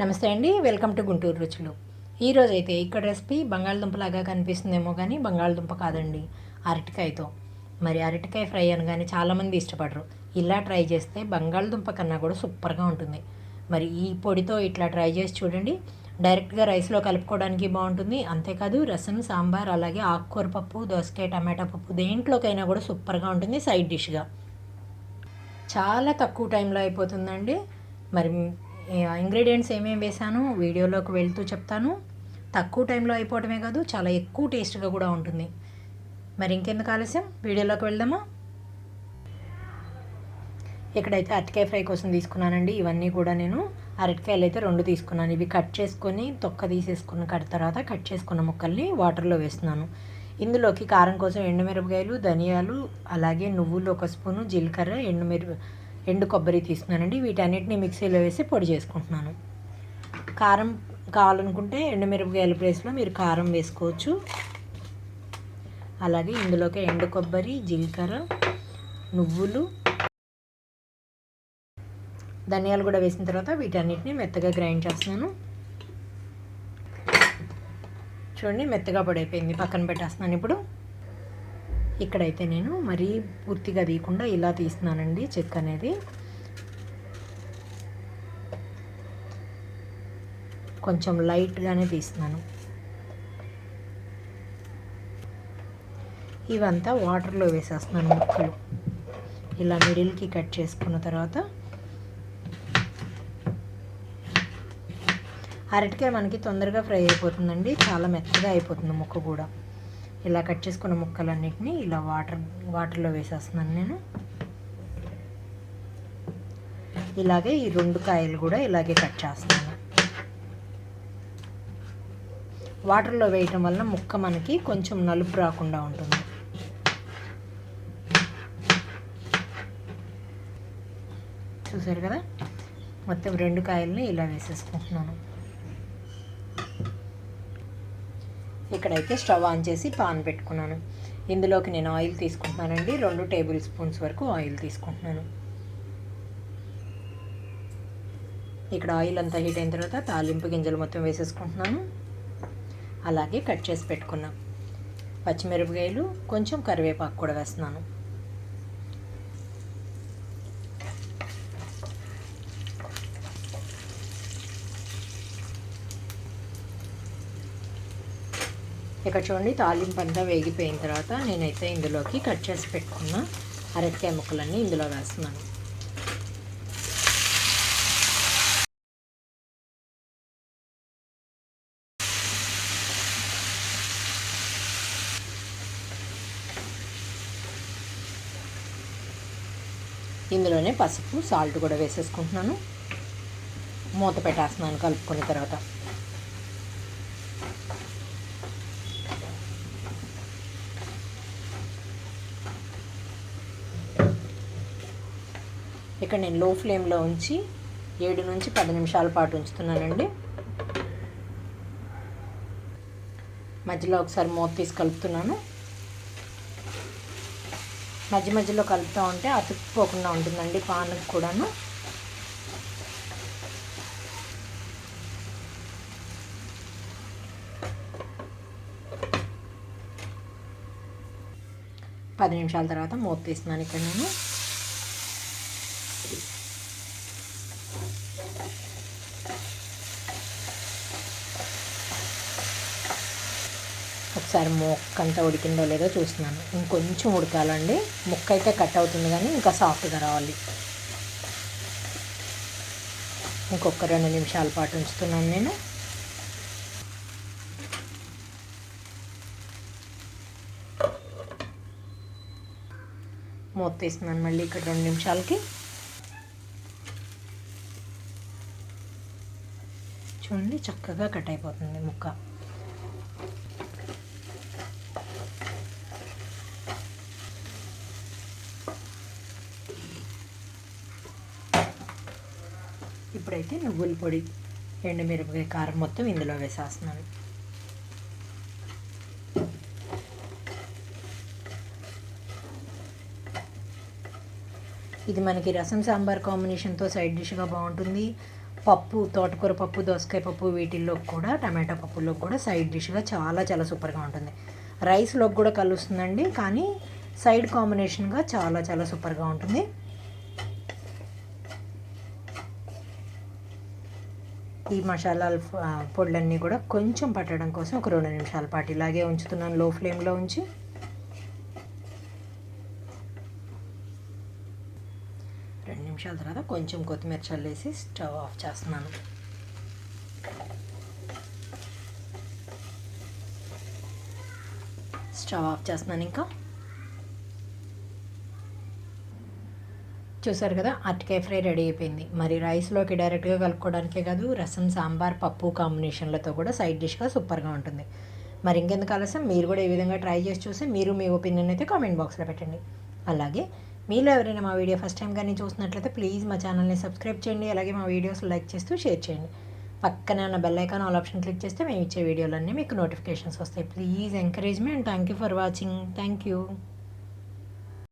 నమస్తే అండి welcome to Guntur రుచులు. ఈరోజు అయితే ఇక్కడ రెసిపీ బంగాళదుంపలాగా కనిపిస్తుందేమో కానీ బంగాళదుంప కాదండి అరటికాయతో. మరి అరటికాయ ఫ్రై అనగానే చాలామంది ఇష్టపడరు. ఇలా ట్రై చేస్తే బంగాళదుంప కన్నా కూడా సూపర్గా ఉంటుంది. మరి ఈ పొడితో ఇట్లా ట్రై చేసి చూడండి. డైరెక్ట్గా రైస్లో కలుపుకోవడానికి బాగుంటుంది. అంతేకాదు రసం సాంబార్ అలాగే ఆకుకూర పప్పు దోసకాయ టమాటా పప్పు దేంట్లోకైనా కూడా సూపర్గా ఉంటుంది సైడ్ డిష్గా. చాలా తక్కువ టైంలో అయిపోతుందండి. మరి ఇంగ్రీడియంట్స్ ఏమేమి వేసాను వీడియోలోకి వెళ్తూ చెప్తాను. తక్కువ టైంలో అయిపోవటమే కాదు చాలా ఎక్కువ టేస్ట్గా కూడా ఉంటుంది. మరి ఇంకెందుకు ఆలస్యం? వీడియోలోకి వెళ్దామా? ఇక్కడైతే అరటికాయ ఫ్రై కోసం తీసుకున్నానండి. ఇవన్నీ కూడా నేను అరటికాయలు అయితే రెండు తీసుకున్నాను. ఇవి కట్ చేసుకొని తొక్క తీసేసుకున్న కట్ తర్వాత కట్ చేసుకున్న ముక్కల్ని వాటర్లో వేస్తున్నాను. ఇందులోకి కారం కోసం ఎండుమిరపకాయలు ధనియాలు అలాగే నువ్వులు ఒక స్పూను జీలకర్ర ఎండుమిరప ఎండు కొబ్బరి తీసుకున్నానండి. వీటన్నిటిని మిక్సీలో వేసి పొడి చేసుకుంటున్నాను. కారం కావాలనుకుంటే ఎండుమిరపకాయల ప్లేస్లో మీరు కారం వేసుకోవచ్చు. అలాగే ఇందులోకి ఎండు కొబ్బరి జీలకర్ర నువ్వులు ధనియాలు కూడా వేసిన తర్వాత వీటన్నిటిని మెత్తగా గ్రైండ్ చేస్తున్నాను. చూడండి మెత్తగా పడైపోయింది పక్కన పెట్టేస్తున్నాను ఇప్పుడు. ఇక్కడైతే నేను మరీ పూర్తిగా తీయకుండా ఇలా తీస్తున్నానండి చెక్ అనేది. కొంచెం లైట్గానే తీస్తున్నాను. ఇవంతా వాటర్లో వేసేస్తున్నాను ముక్కలు. ఇలా మిడిల్కి కట్ చేసుకున్న తర్వాత అరటికాయ మనకి తొందరగా ఫ్రై అయిపోతుందండి. చాలా మెత్తగా అయిపోతుంది ముక్క కూడా. ఇలా కట్ చేసుకున్న ముక్కలన్నిటిని ఇలా వాటర్ వాటర్లో వేసేస్తున్నాను నేను. ఇలాగే ఈ రెండు కాయలు కూడా ఇలాగే కట్ చేస్తున్నాను. వాటర్లో వేయటం వల్ల ముక్క మనకి కొంచెం నలుపు రాకుండా ఉంటుంది. చూసారు కదా? మొత్తం రెండు కాయల్ని ఇలా వేసేసుకుంటున్నాను. ఇక్కడైతే స్టవ్ ఆన్ చేసి పాన్ పెట్టుకున్నాను. ఇందులోకి నేను ఆయిల్ తీసుకుంటున్నానండి. రెండు టేబుల్ స్పూన్స్ వరకు ఆయిల్ తీసుకుంటున్నాను. ఇక్కడ ఆయిల్ అంతా హీట్ అయిన తర్వాత తాలింపు గింజలు మొత్తం వేసేసుకుంటున్నాను. అలాగే కట్ చేసి పెట్టుకున్నాను పచ్చిమిరపకాయలు కొంచెం కరివేపాకు కూడా వేస్తున్నాను. ఇక్కడ చూడండి తాలింపు అంతా వేగిపోయిన తర్వాత నేనైతే ఇందులోకి కట్ చేసి పెట్టుకున్న అరటికాయ ముక్కలన్నీ ఇందులో వేస్తున్నాను. ఇందులోనే పసుపు సాల్ట్ కూడా వేసేసుకుంటున్నాను. మూత పెట్టేస్తున్నాను కలుపుకున్న తర్వాత. ఇక్కడ నేను లో ఫ్లేమ్లో ఉంచి ఏడు నుంచి పది నిమిషాల పాటు ఉంచుతున్నానండి. మధ్యలో ఒకసారి మూత తీసి కలుపుతున్నాను. మధ్య మధ్యలో కలుపుతూ ఉంటే అతుక్కుపోకుండా ఉంటుందండి పానకు కూడాను. పది నిమిషాల తర్వాత మూత తీస్తున్నాను ఇక్కడ నేను. ఒకసారి ముక్క అంతా ఉడికిందో లేదో చూస్తున్నాను. ఇంకొంచెం ఉడకాలండి. ముక్క అయితే కట్ అవుతుంది కానీ ఇంకా సాఫ్ట్గా రావాలి. ఇంకొక రెండు నిమిషాల పాటు ఉంచుతున్నాను నేను. మూత తీస్తున్నాను మళ్ళీ ఇక్కడ రెండు నిమిషాలకి. చూడండి చక్కగా కట్ అయిపోతుంది ముక్క. ఇప్పుడైతే నువ్వుల పొడి ఎండుమిరపకాయ కారం మొత్తం ఇందులో వేసేస్తున్నాను. ఇది మనకి రసం సాంబార్ కాంబినేషన్తో సైడ్ డిష్గా బాగుంటుంది. పప్పు తోటకూర పప్పు దోసకాయ పప్పు వీటిల్లో కూడా టమాటా పప్పులో కూడా సైడ్ డిష్గా చాలా చాలా సూపర్గా ఉంటుంది. రైస్లోకి కూడా కలుస్తుందండి కానీ సైడ్ కాంబినేషన్గా చాలా చాలా సూపర్గా ఉంటుంది. ఈ మసాలాల పొడులన్నీ కూడా కొంచెం పట్టడం కోసం ఒక రెండు నిమిషాల పాటు ఇలాగే ఉంచుతున్నాను లో ఫ్లేమ్లో ఉంచి. రెండు నిమిషాల తర్వాత కొంచెం కొత్తిమీర చల్లేసి స్టవ్ ఆఫ్ చేస్తున్నాను. స్టవ్ ఆఫ్ చేస్తున్నాను ఇంకా. చూసారు కదా అరటికాయ ఫ్రై రెడీ అయిపోయింది. మరి రైస్లోకి డైరెక్ట్గా కలుపుకోవడానికే కాదు రసం సాంబార్ పప్పు కాంబినేషన్లతో కూడా సైడ్ డిష్గా సూపర్గా ఉంటుంది. మరి ఇంకెందుకు ఆలస్యం? మీరు కూడా ఈ విధంగా ట్రై చేసి చూసి మీరు మీ ఒపీనియన్ అయితే కామెంట్ బాక్స్లో పెట్టండి. అలాగే మీలో ఎవరైనా మా వీడియో ఫస్ట్ టైం కానీ చూసినట్లయితే ప్లీజ్ మా ఛానల్ని సబ్స్క్రైబ్ చేయండి అలాగే మా వీడియోస్ లైక్ చేస్తూ షేర్ చేయండి. పక్కనే ఉన్న bell icon all option click చేస్తే మేము ఇచ్చే వీడియోలన్నీ మీకు నోటిఫికేషన్స్ వస్తాయి. Please encourage me and thank you for watching. Thank you